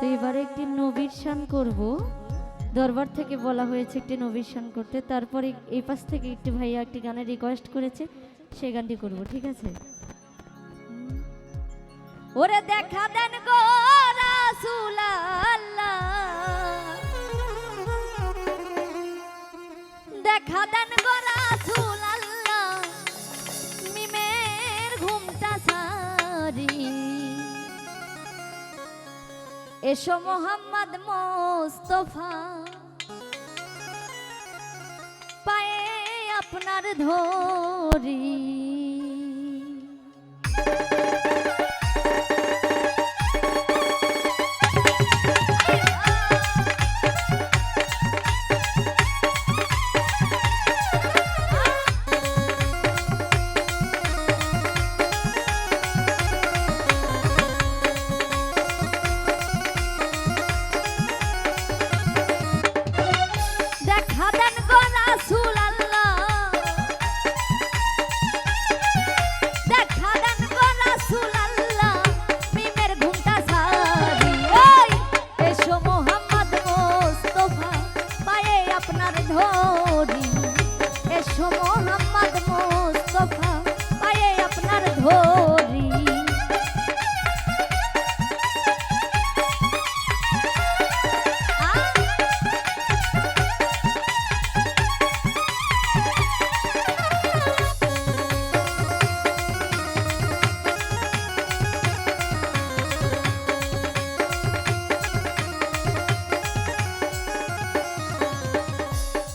তো এবারে একটি নবীর শান করব। দরবার থেকে বলা হয়েছে একটি নবীর শান করতে। তারপরে এই পাশ থেকে একটি ভাইয়া একটি গানের রিকোয়েস্ট করেছে সেই গানটি করব, ঠিক আছে। ওরে দেখা দেন গো দেখা দেন গো রাসূল এসো মোহাম্মদ মোস্তফা। পায়ে আপনার ধরি।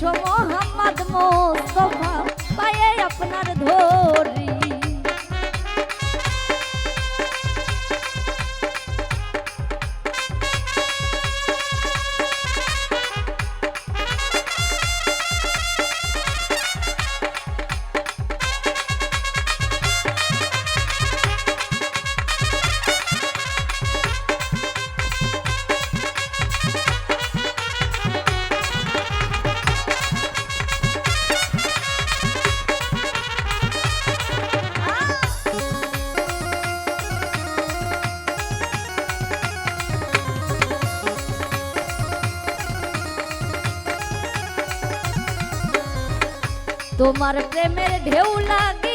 এসো মোহাম্মদ মোস্তফা পায়ে আপনার ধরি তোমার প্রেমের ঢেউ লাগে